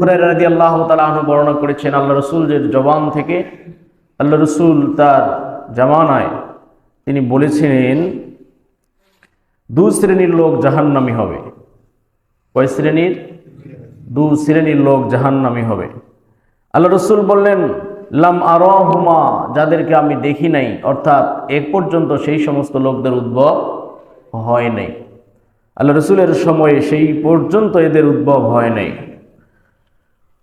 হুরাইরা রাদিয়াল্লাহু তাআলা আনহু বর্ণনা করেছেন, আল্লাহ রসুলের জবান থেকে, আল্লাহ রসুল তার জামানায় তিনি বলেছিলেন, দু শ্রেণির লোক জাহান্নামী হবে। কয় শ্রেণির? দু শ্রেণির লোক জাহান্নামী হবে। আল্লাহ রসুল বললেন, লাম আরহুমা, যাদেরকে আমি দেখি নাই, অর্থাৎ এক পর্যন্ত সেই সমস্ত লোকদের উদ্ভব হয় নাই। আল্লাহ রসুলের সময়ে সেই পর্যন্ত এদের উদ্ভব হয় নাই।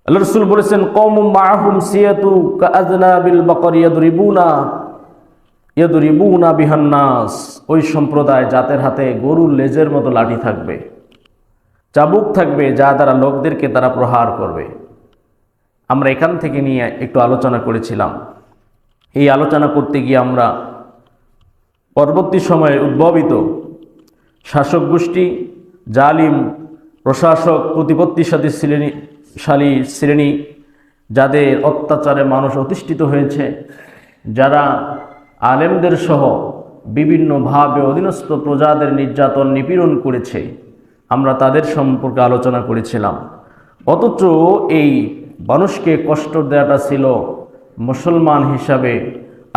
আল্লাহ রসুল বলেছেন কম মাহুম সিয়াতু কাজনাবিল বকর ইয়াদরিবুনা ইয়াদরিবুনা বিহান্নাস। ওই সম্প্রদায় জাতের হাতে গরুর লেজের মতো লাঠি থাকবে, চাবুক থাকবে, যা দ্বারা লোকদেরকে তারা প্রহার করবে। আমরা এখান থেকে নিয়ে একটু আলোচনা করেছিলাম। এই আলোচনা করতে গিয়ে আমরা পরবর্তী সময়ে উদ্ভবিত শাসক গোষ্ঠী জালিম, প্রশাসক প্রতিপত্তিশালী শ্রেণি শালী শ্রেণি যাদের অত্যাচারে মানুষ অতিষ্ঠিত হয়েছে, যারা আলেমদের সহ বিভিন্নভাবে অধীনস্থ প্রজাদের নির্যাতন নিপীড়ন করেছে, আমরা তাদের সম্পর্কে আলোচনা করেছিলাম। অথচ এই মানুষকে কষ্ট দেওয়াটা ছিল মুসলমান হিসাবে।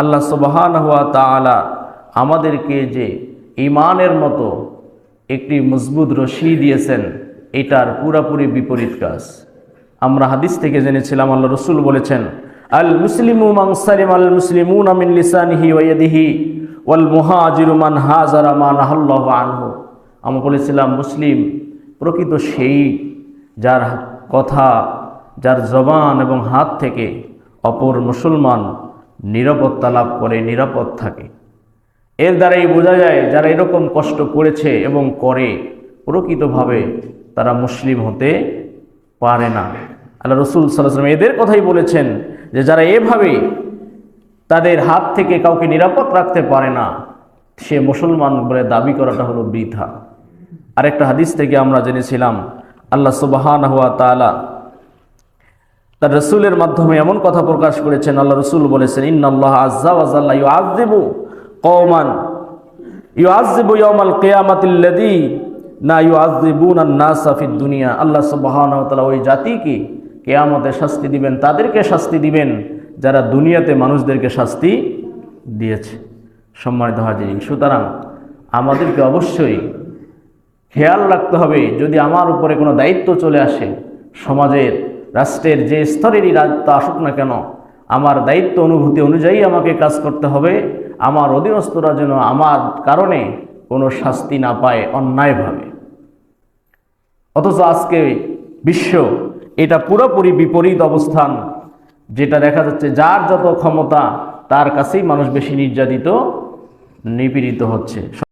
আল্লাহ সুবাহান হওয়া তালা আমাদেরকে যে ইমানের মতো একটি মজবুত রশি দিয়েছেন, এটার পুরাপুরি বিপরীত কাজ। আমরা হাদিস থেকে জেনেছিলাম, আল্লাহ রসুল বলেছেন, আল মুসলিমু মাংসালিম আল মুসলিমুন আমিন লিসানিহি ওয়াইদিহি ওয়াল মুহাজিরু মান হাজারা মান আল্লাহ আনহু। আমরা বলেছিলাম, মুসলিম প্রকৃত সেই যার কথা, যার জবান এবং হাত থেকে অপর মুসলমান নিরাপত্তা লাভ করে, নিরাপদ থাকে। এর দ্বারাই বোঝা যায়, যারা এরকম কষ্ট করেছে এবং করে, প্রকৃতভাবে তারা মুসলিম হতে পারে না। আল্লাহ রসুল সাল্লাম এদের কথাই বলেছেন যে যারা এভাবে তাদের হাত থেকে কাউকে নিরাপদ রাখতে পারে না, সে মুসলমান বলে দাবি করাটা হলো বৃথা। আরেকটা হাদিস থেকে আমরা জেনেছিলাম, আল্লাহ সুবাহান হুয়া তালা তার রসুলের মাধ্যমে এমন কথা প্রকাশ করেছেন, আল্লাহ রসুল বলেছেন ইন্নআল্লাহ আজ্জা ইউ আজদেবু কৌমান ইউ আজদেবু ইয়মাল কেয়ামাতিল্লাদি না ইউ আজদেবুন নাসাফিদ দুনিয়া। আল্লাহ সুবাহান ওই জাতিকে কেয়ামতে শাস্তি দিবেন, তাদেরকে শাস্তি দিবেন, যারা দুনিয়াতে মানুষদেরকে শাস্তি দিয়েছে। সম্মানিত হাজির সুতরাং আমাদেরকে অবশ্যই খেয়াল রাখতে হবে, যদি আমার উপরে কোনো দায়িত্ব চলে আসে, সমাজের, রাষ্ট্রের যে স্তরেরই দায়িত্ব আসুক না কেন, আমার দায়িত্ব অনুভূতি অনুযায়ী আমাকে কাজ করতে হবে, আমার অধীনস্থরা যেন আমার কারণে কোনো শাস্তি না পায় অন্যায়ভাবে। অথচ আজকে বিশ্ব এটা পুরোপুরি বিপরীত অবস্থান, যেটা দেখা যাচ্ছে যার যত ক্ষমতা, তার কাছেই মানুষ বেশি নির্যাতিত, নিপীড়িত হচ্ছে।